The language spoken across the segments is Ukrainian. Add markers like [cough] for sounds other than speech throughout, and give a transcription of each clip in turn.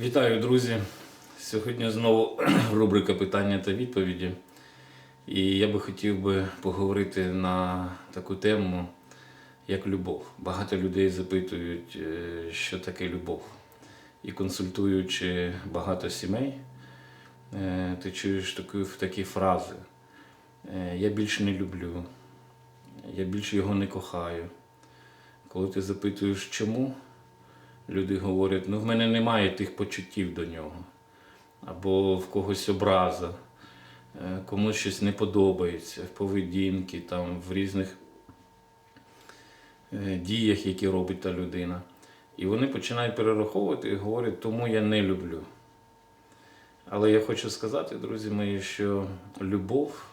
Вітаю, друзі! Сьогодні знову [clears throat] рубрика питання та відповіді. І я би хотів би поговорити на таку тему, як любов. Багато людей запитують, е, що таке любов. І консультуючи багато сімей, е, ти чуєш такі, такі фрази: е, Я більше не люблю, я більше його не кохаю. Коли ти запитуєш, чому, люди говорять, ну в мене немає тих почуттів до нього, або в когось образа, е, комусь щось не подобається в поведінці, там, в різних е, діях, які робить та людина. І вони починають перераховувати і говорять, тому я не люблю. Але я хочу сказати, друзі мої, що любов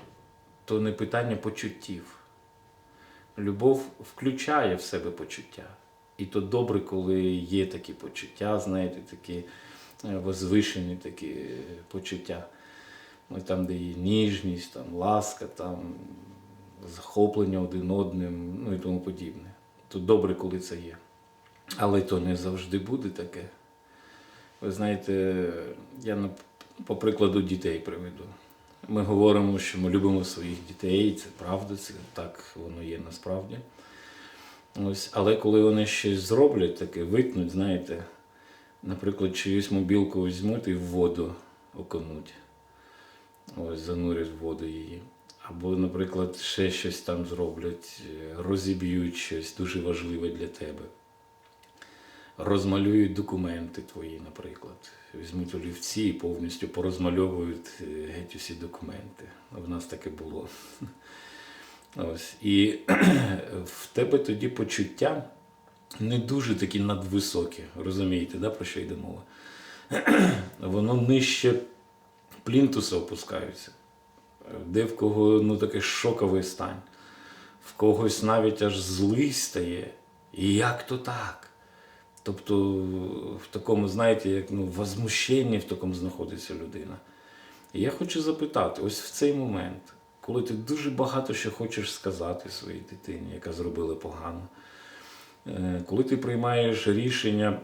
то не питання почуттів. Любов включає в себе почуття. І то добре, коли є такі почуття, знаєте, такі е, возвишені такі почуття. Ну, Там, де є ніжність, там, ласка, там, захоплення один одним, ну і тому подібне. То добре, коли це є. Але то не завжди буде таке. Ви знаєте, я по прикладу дітей приведу. Ми говоримо, що ми любимо своїх дітей, це правда, це так воно є насправді. Ось, але коли вони щось зроблять, таке витнуть, знаєте, наприклад, чиюсь мобілку візьмуть і в воду окунуть, ось занурять в воду її. Або, наприклад, ще щось там зроблять, е, розіб'ють щось дуже важливе для тебе. Розмалюють документи твої, наприклад. Візьмуть олівці і повністю порозмальовують е, геть усі документи. В нас таке було. Ось. І [clears throat] в тебе тоді почуття не дуже такі надвисокі. Розумієте, да, про що йде мова? [clears throat] Воно нижче плінтуса опускаються. Де в кого ну, такий шоковий стан, в когось навіть аж злий стає. І як то так? Тобто в такому, знаєте, як ну, возмущенні в такому знаходиться людина. І я хочу запитати, ось в цей момент, коли ти дуже багато що хочеш сказати своїй дитині, яка зробила погано, е, коли ти приймаєш рішення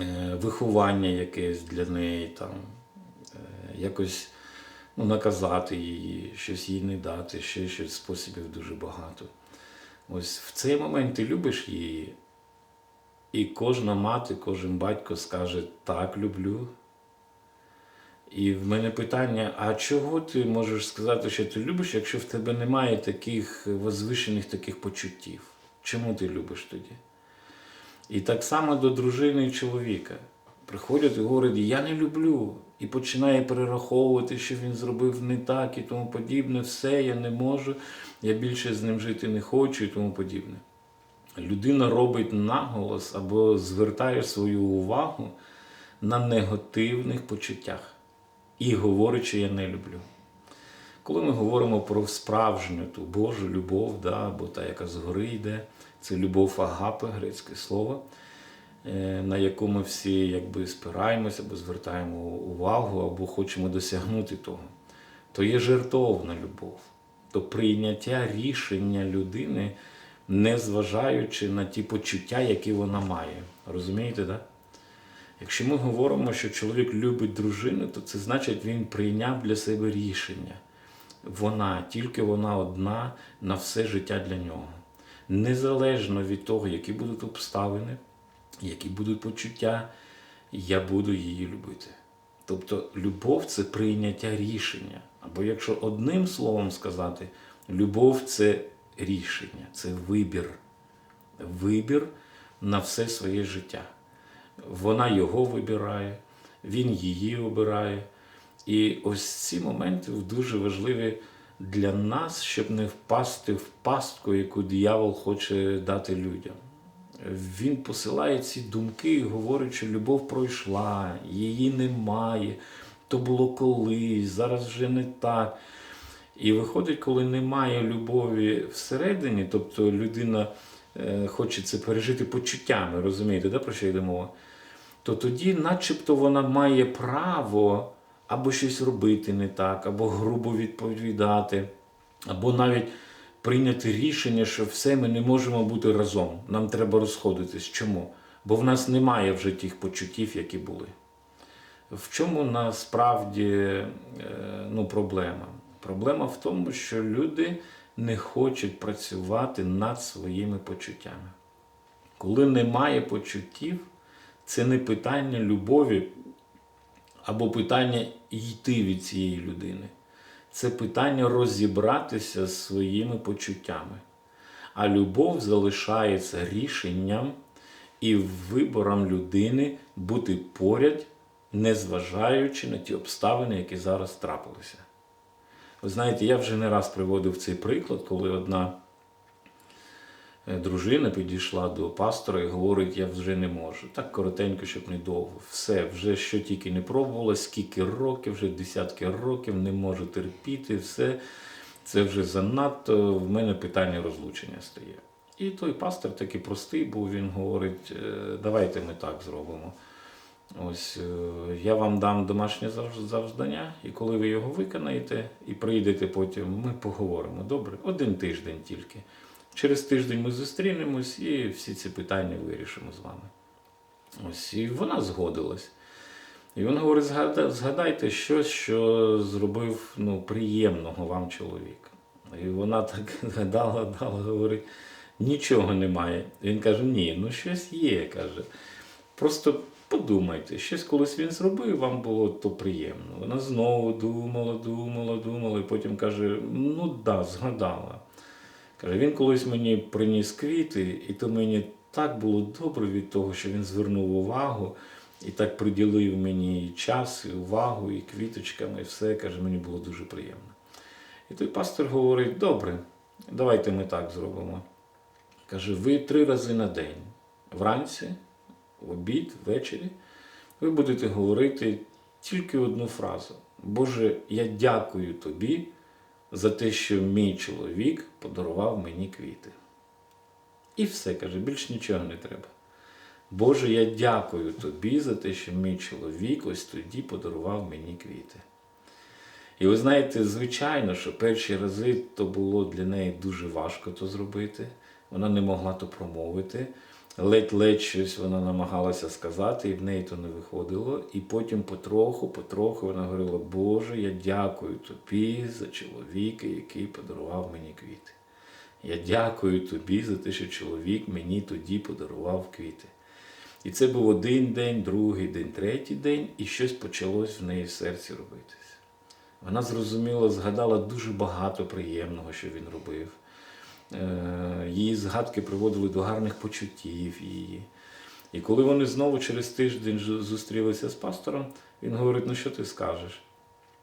е, виховання якесь для неї, там, е, якось ну, наказати її, щось їй не дати, ще щось способів дуже багато. Ось в цей момент ти любиш її, і кожна мати, кожен батько скаже так люблю. І в мене питання: а чого ти можеш сказати, що ти любиш, якщо в тебе немає таких возвишених таких почуттів? Чому ти любиш тоді? І так само до дружини і чоловіка. Приходять і говорять, я не люблю. І починає перераховувати, що він зробив не так і тому подібне. Все, я не можу, я більше з ним жити не хочу і тому подібне людина робить наголос або звертає свою увагу на негативних почуттях і говорить, що я не люблю. Коли ми говоримо про справжню ту Божу любов, да, або та, яка згори йде, це любов агапи, грецьке слово, е, на яку ми всі якби спираємося, або звертаємо увагу, або хочемо досягнути того, то є жертовна любов, то прийняття рішення людини не зважаючи на ті почуття, які вона має. Розумієте, так? Якщо ми говоримо, що чоловік любить дружину, то це значить, він прийняв для себе рішення. Вона, тільки вона одна на все життя для нього. Незалежно від того, які будуть обставини, які будуть почуття, я буду її любити. Тобто любов це прийняття рішення. Або якщо одним словом сказати, любов це рішення, це вибір. Вибір на все своє життя. Вона його вибирає, він її обирає. І ось ці моменти дуже важливі для нас, щоб не впасти в пастку, яку диявол хоче дати людям. Він посилає ці думки і говорить, що любов пройшла, її немає, то було колись, зараз вже не так. І виходить, коли немає любові всередині, тобто людина е, хоче це пережити почуттями, розумієте, да, про що йде мова? То тоді, начебто, вона має право або щось робити не так, або грубо відповідати, або навіть прийняти рішення, що все ми не можемо бути разом. Нам треба розходитись. Чому? Бо в нас немає вже тих почуттів, які були. В чому насправді е, ну, проблема? Проблема в тому, що люди не хочуть працювати над своїми почуттями. Коли немає почуттів, це не питання любові або питання йти від цієї людини. Це питання розібратися з своїми почуттями. А любов залишається рішенням і вибором людини бути поряд, незважаючи на ті обставини, які зараз трапилися. Ви знаєте, я вже не раз приводив цей приклад, коли одна е, дружина підійшла до пастора і говорить, я вже не можу. Так коротенько, щоб не довго. Все, вже що тільки не пробувала, скільки років, вже десятки років, не можу терпіти, все. Це вже занадто, в мене питання розлучення стає. І той пастор такий простий був, він говорить, «Е, давайте ми так зробимо. Ось е, я вам дам домашнє зав- завдання, і коли ви його виконаєте і прийдете потім, ми поговоримо. Добре? Один тиждень тільки. Через тиждень ми зустрінемось і всі ці питання вирішимо з вами. Ось, і вона згодилась. І він говорить: «Згада- згадайте щось, що зробив ну, приємного вам чоловік. І вона так [laughs] гадала, гадала, говорить, нічого немає. Він каже, ні, ну щось є. каже. Просто подумайте, щось колись він зробив, вам було то приємно. Вона знову думала, думала, думала, і потім каже: ну да, згадала. Каже, він колись мені приніс квіти, і то мені так було добре від того, що він звернув увагу і так приділив мені і час, і увагу, і квіточками, і все. Каже, мені було дуже приємно. І той пастор говорить: добре, давайте ми так зробимо. Каже, ви три рази на день, вранці, обід, ввечері, ви будете говорити тільки одну фразу. Боже, я дякую тобі за те, що мій чоловік подарував мені квіти. І все, каже, більш нічого не треба. Боже, я дякую тобі за те, що мій чоловік ось тоді подарував мені квіти. І ви знаєте, звичайно, що перші рази то було для неї дуже важко то зробити. Вона не могла то промовити. Ледь-ледь щось вона намагалася сказати, і в неї то не виходило. І потім потроху, потроху вона говорила: Боже, я дякую тобі за чоловіка, який подарував мені квіти. Я дякую тобі за те, що чоловік мені тоді подарував квіти. І це був один день, другий день, третій день, і щось почалось в неї в серці робитися. Вона зрозуміла, згадала дуже багато приємного, що він робив. Е, Її згадки приводили до гарних почуттів її. І коли вони знову через тиждень зустрілися з пастором, він говорить: ну що ти скажеш?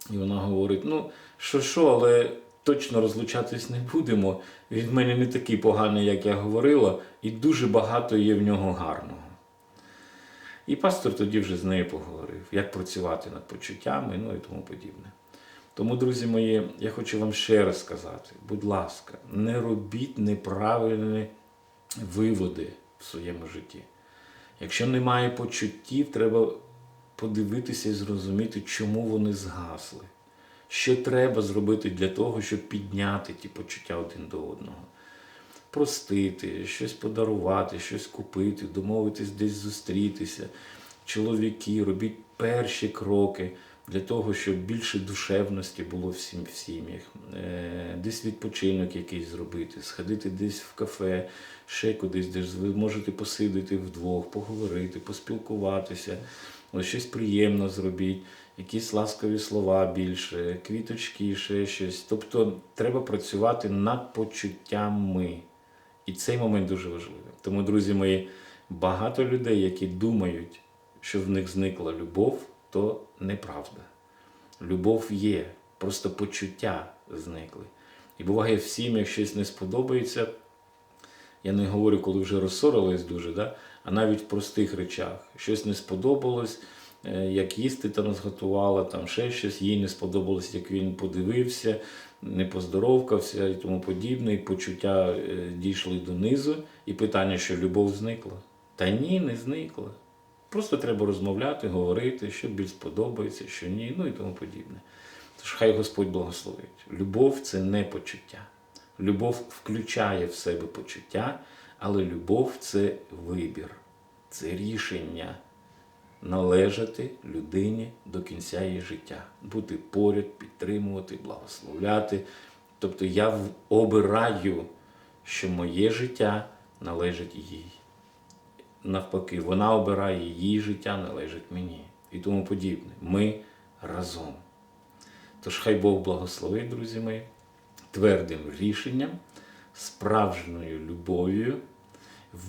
І вона говорить: ну, що, що, але точно розлучатись не будемо. Він в мене не такий поганий, як я говорила, і дуже багато є в нього гарного. І пастор тоді вже з нею поговорив, як працювати над почуттями, ну і тому подібне. Тому, друзі мої, я хочу вам ще раз сказати: будь ласка, не робіть неправильні виводи в своєму житті. Якщо немає почуттів, треба подивитися і зрозуміти, чому вони згасли. Що треба зробити для того, щоб підняти ті почуття один до одного. Простити, щось подарувати, щось купити, домовитись десь зустрітися. Чоловіки, робіть перші кроки для того, щоб більше душевності було всім в сім'ях. Е, Десь відпочинок якийсь зробити, сходити десь в кафе, ще кудись, де ви можете посидіти вдвох, поговорити, поспілкуватися, ось щось приємне зробіть, якісь ласкові слова більше, квіточки, ще щось. Тобто треба працювати над почуттями. І цей момент дуже важливий. Тому, друзі мої, багато людей, які думають, що в них зникла любов, то неправда. Любов є, просто почуття зникли. І буває в сім'ях щось не сподобається. Я не говорю, коли вже розсорились дуже, да? а навіть в простих речах. Щось не сподобалось, е, як їсти там зготувала, там ще щось, їй не сподобалось, як він подивився, не поздоровкався і тому подібне, і почуття е, дійшли донизу, і питання, що любов зникла. Та ні, не зникла. Просто треба розмовляти, говорити, що більш сподобається, що ні, ну і тому подібне. Тож хай Господь благословить. Любов це не почуття. Любов включає в себе почуття, але любов це вибір, це рішення належати людині до кінця її життя, бути поряд, підтримувати, благословляти. Тобто я обираю, що моє життя належить їй. Навпаки, вона обирає її життя, належить мені і тому подібне. Ми разом. Тож хай Бог благословить, друзі мої, твердим рішенням, справжньою любов'ю,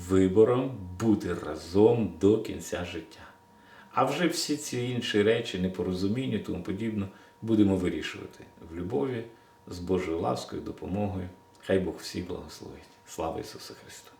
вибором бути разом до кінця життя. А вже всі ці інші речі, непорозуміння, тому подібне, будемо вирішувати в любові, з Божою ласкою, допомогою. Хай Бог всіх благословить. Слава Ісусу Христу!